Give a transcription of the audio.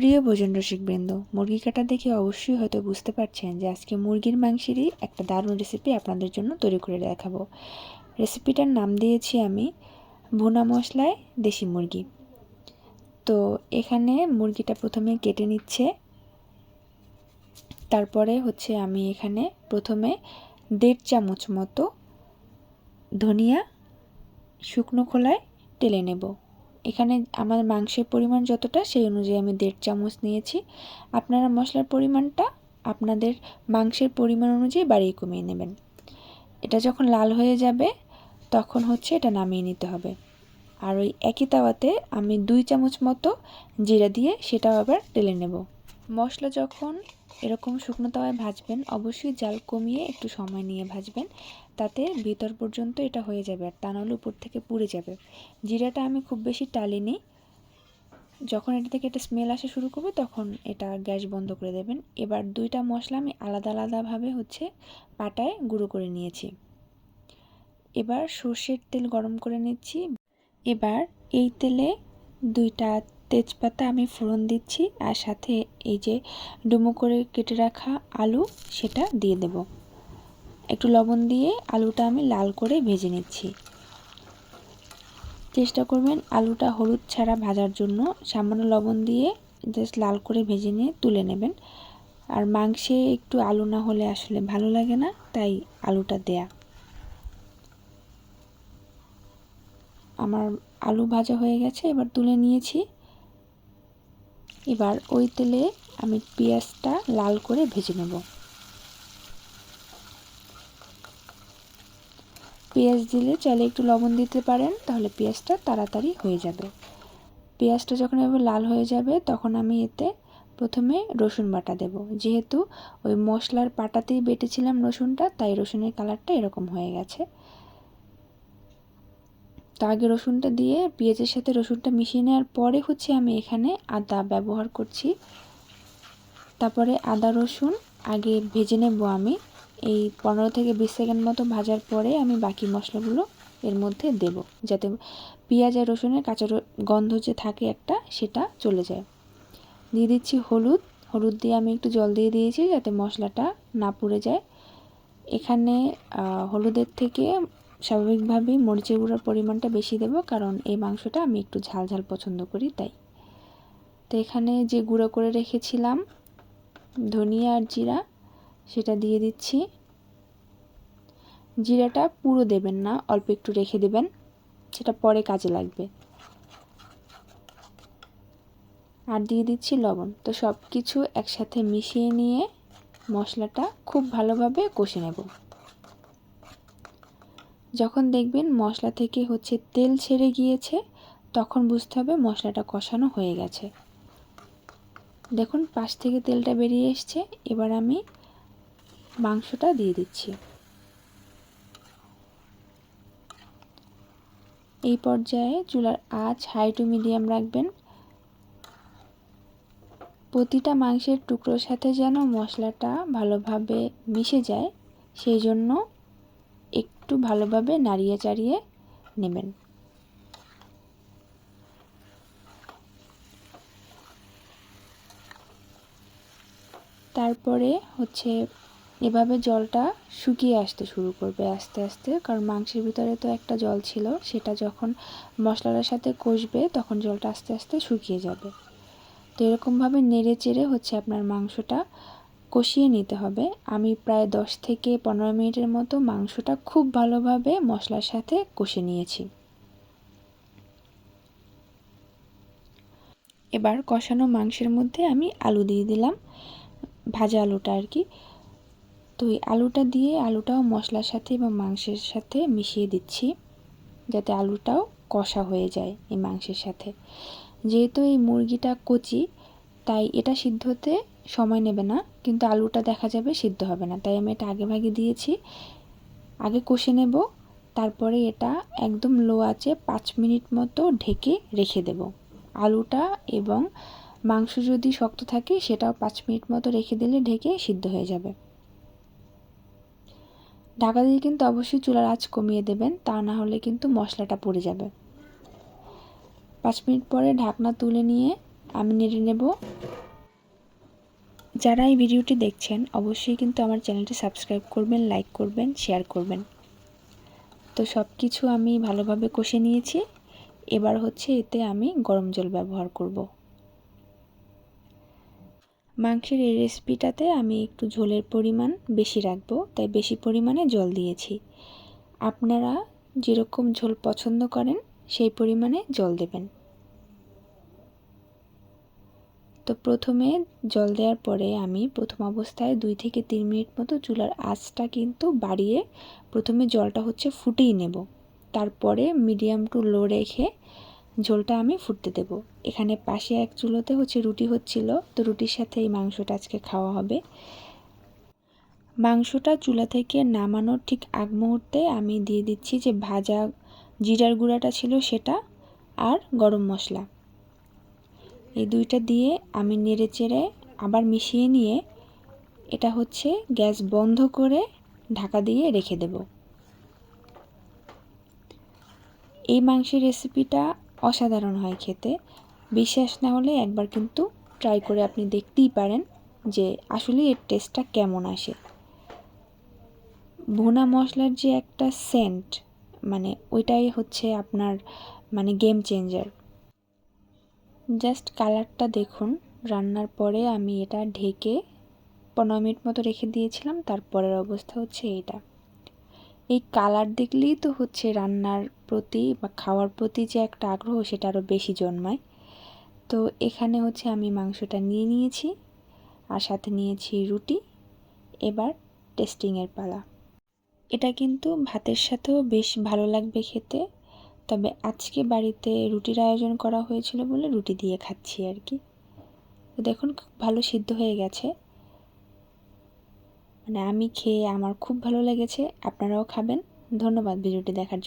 প্রিয় ভোজন রসিকবৃন্দ মুরগি কাটা দেখে অবশ্যই হয়তো বুঝতে পারছেন যে আজকে মুরগির মাংসেরই একটা দারুণ রেসিপি আপনাদের জন্য তৈরি করে দেখাবো। রেসিপিটার নাম দিয়েছি আমি ভুনা মশলায় দেশি মুরগি। তো এখানে মুরগিটা প্রথমে কেটে নিচ্ছে। তারপরে হচ্ছে আমি এখানে প্রথমে দেড় চামচ মতো ধনিয়া শুকনো খোলায় টেলে নেব। এখানে আমার মাংসের পরিমাণ যতটা, সেই অনুযায়ী আমি দেড় চামচ নিয়েছি। আপনারা মশলার পরিমাণটা আপনাদের মাংসের পরিমাণ অনুযায়ী বাড়িয়ে কমিয়ে নেবেন। এটা যখন লাল হয়ে যাবে, তখন হচ্ছে এটা নামিয়ে নিতে হবে। আর ওই একই তাওয়াতে আমি দুই চামচ মতো জিরা দিয়ে সেটাও আবার টেলে নেব। মশলা যখন এরকম শুকনো তাওয়ায় ভাজবেন, অবশ্যই জাল কমিয়ে একটু সময় নিয়ে ভাজবেন। তাতে ভিতর পর্যন্ত এটা হয়ে যাবে আর তা নাহলে উপর থেকে পুড়ে যাবে। জিরাটা আমি খুব বেশি টালিনি। যখন এটা থেকে একটা স্মেল আসা শুরু করবে, তখন এটা গ্যাস বন্ধ করে দেবেন। এবার দুইটা মশলা আমি আলাদা আলাদাভাবে হচ্ছে পাটায় গুঁড়ো করে নিয়েছি। এবার সর্ষের তেল গরম করে নিচ্ছি। এবার এই তেলে দুইটা তেজপাতা আমি ফোড়ন দিচ্ছি আর সাথে এই যে ডুমো করে কেটে রাখা আলু, সেটা দিয়ে দেব। একটু লবণ দিয়ে আলুটা আমি লাল করে ভেজে নিচ্ছি। চেষ্টা করবেন আলুটা হলুদ ছাড়া ভাজার জন্য। সামান্য লবণ দিয়ে জাস্ট লাল করে ভেজে নিয়ে তুলে নেবেন। আর মাংসে একটু আলু না হলে আসলে ভালো লাগে না, তাই আলুটা দেয়া। আমার আলু ভাজা হয়ে গেছে, এবার তুলে নিয়েছি। এবার ওই তেলে আমি পেঁয়াজটা লাল করে ভেজে নেব। পেঁয়াজ দিলে চাইলে একটু লবণ দিতে পারেন, তাহলে পেঁয়াজটা তাড়াতাড়ি হয়ে যাবে। পেঁয়াজটা যখন এবার লাল হয়ে যাবে, তখন আমি এতে প্রথমে রসুন বাটা দেব। যেহেতু ওই মশলার পাটাতেই বেটেছিলাম রসুনটা, তাই রসুনের কালারটা এরকম হয়ে গেছে। তো আগে রসুনটা দিয়ে পেঁয়াজের সাথে রসুনটা মিশিয়ে নেওয়ার পরে হচ্ছে আমি এখানে আদা ব্যবহার করছি। তারপরে আদা রসুন আগে ভেজে নেব আমি। এই পনেরো থেকে বিশ সেকেন্ড মতো ভাজার পরে আমি বাকি মশলাগুলো এর মধ্যে দেব, যাতে পেঁয়াজ আর রসুনের কাঁচা গন্ধ যে থাকে একটা, সেটা চলে যায়। দিয়ে দিচ্ছি হলুদ। হলুদ দিয়ে আমি একটু জল দিয়ে দিয়েছি যাতে মশলাটা না পুড়ে যায়। এখানে হলুদের থেকে স্বাভাবিকভাবেই মরিচের গুঁড়োর পরিমাণটা বেশি দেব, কারণ এই মাংসটা আমি একটু ঝাল ঝাল পছন্দ করি, তাই। তো এখানে যে গুঁড়ো করে রেখেছিলাম, ধনিয়া আর জিরা সেটা দিয়ে দিচ্ছি। জিরাটা পুরো দেবেন না, অল্প একটু রেখে দেবেন, সেটা পরে কাজে লাগবে। আর দিয়ে দিচ্ছি লবণ। তো সব কিছু একসাথে মিশিয়ে নিয়ে মশলাটা খুব ভালোভাবে কষে নেব। যখন দেখবেন মশলা থেকে হচ্ছে তেল ছেড়ে গিয়েছে, তখন বুঝতে হবে মশলাটা কষানো হয়ে গেছে। দেখুন, পাশ থেকে তেলটা বেরিয়ে এসছে। এবার আমি মাংসটা দিয়ে দিচ্ছি। এই পর্যায়ে চুলার আঁচ হাই টু মিডিয়াম রাখবেন। প্রতিটা মাংসের টুকরোর সাথে যেন মশলাটা ভালোভাবে মিশে যায়, সেই জন্য একটু ভালোভাবে নাড়িয়ে চাড়িয়ে নেবেন। তারপরে হচ্ছে এভাবে জলটা শুকিয়ে আসতে শুরু করবে আস্তে আস্তে। কারণ মাংসের ভিতরে তো একটা জল ছিল, সেটা যখন মশলাটার সাথে কষবে তখন জলটা আস্তে আস্তে শুকিয়ে যাবে। তো এরকমভাবে নেড়ে চেড়ে হচ্ছে আপনার মাংসটা কষিয়ে নিতে হবে। আমি প্রায় দশ থেকে পনেরো মিনিটের মতো মাংসটা খুব ভালোভাবে মশলার সাথে কষে নিয়েছি। এবার কষানো মাংসের মধ্যে আমি আলু দিয়ে দিলাম, ভাজা আলুটা আর কি। তো এই আলুটা দিয়ে আলুটাও মশলার সাথে এবং মাংসের সাথে মিশিয়ে দিচ্ছি, যাতে আলুটাও কষা হয়ে যায় এই মাংসের সাথে। যেহেতু এই মুরগিটা কচি, তাই এটা সিদ্ধ হতে সময় নেবে না, কিন্তু আলুটা দেখা যাবে সিদ্ধ হবে না। তাই আমি এটা আগে ভাগে দিয়েছি, আগে কষে নেব, তারপরে এটা একদম লো আছে পাঁচ মিনিট মতো ঢেকে রেখে দেব। আলুটা এবং মাংস যদি শক্ত থাকে, সেটাও পাঁচ মিনিট মতো রেখে দিলে ঢেকে সিদ্ধ হয়ে যাবে। ঢাকা দিয়ে কিন্তু অবশ্যই চুলার আঁচ কমিয়ে দেবেন, তা না হলে কিন্তু মশলাটা পড়ে যাবে। পাঁচ মিনিট পরে ঢাকনা তুলে নিয়ে আমি নেড়ে নেব। যারা এই ভিডিওটি দেখছেন, অবশ্যই কিন্তু আমার চ্যানেলটি সাবস্ক্রাইব করবেন, লাইক করবেন, শেয়ার করবেন। তো সব কিছু আমি ভালোভাবে কষে নিয়েছি। এবার হচ্ছে এতে আমি গরম জল ব্যবহার করব। মাংসের এই রেসিপিটাতে আমি একটু ঝোলের পরিমাণ বেশি রাখব, তাই বেশি পরিমাণে জল দিয়েছি। আপনারা যেরকম ঝোল পছন্দ করেন, সেই পরিমাণে জল দেবেন। তো প্রথমে জল দেওয়ার পরে আমি প্রথম অবস্থায় দুই থেকে তিন মিনিট মতো চুলার আঁচটা কিন্তু বাড়িয়ে প্রথমে জলটা হচ্ছে ফুটিয়ে নেব। তারপরে মিডিয়াম টু লো রেখে ঝোলটা আমি ফুটতে দেব। এখানে পাশে এক চুলোতে হচ্ছে রুটি হচ্ছিল। তো রুটির সাথে এই মাংসটা আজকে খাওয়া হবে। মাংসটা চুলা থেকে নামানোর ঠিক আগ মুহূর্তে আমি দিয়ে দিচ্ছি যে ভাজা জিরার গুঁড়াটা ছিল সেটা আর গরম মশলা। এই দুইটা দিয়ে আমি নেড়ে চেড়ে আবার মিশিয়ে নিয়ে এটা হচ্ছে গ্যাস বন্ধ করে ঢাকা দিয়ে রেখে দেব। এই মাংসের রেসিপিটা অসাধারণ হয় খেতে। বিশ্বাস না হলে একবার কিন্তু ট্রাই করে আপনি দেখতেই পারেন যে আসলে এর টেস্টটা কেমন আসে। ভুনা মশলার যে একটা সেন্ট মানে ওইটাই হচ্ছে আপনার মানে গেম চেঞ্জার জাস্ট কালারটা দেখুন। রান্নার পরে আমি এটা ঢেকে পনেরো মিনিট মতো রেখে দিয়েছিলাম, তারপরের অবস্থা হচ্ছে এইটা। এই কালার দেখলেই তো হচ্ছে রান্নার প্রতি বা খাওয়ার প্রতি যে একটা আগ্রহ, সেটা আরও বেশি জন্মায়। তো এখানে হচ্ছে আমি মাংসটা নিয়ে নিয়েছি আর সাথে নিয়েছি রুটি। এবার টেস্টিংয়ের পালা। এটা কিন্তু ভাতের সাথেও বেশ ভালো লাগবে খেতে, তবে আজকে বাড়িতে রুটির আয়োজন করা হয়েছিল বলে রুটি দিয়ে খাচ্ছি আর কি। দেখুন, খুব ভালো সিদ্ধ হয়ে গেছে। মানে আমি খেয়ে আমার খুব ভালো লেগেছে আপনারাও খাবেন। ধন্যবাদ ভিডিওটি দেখার জন্য।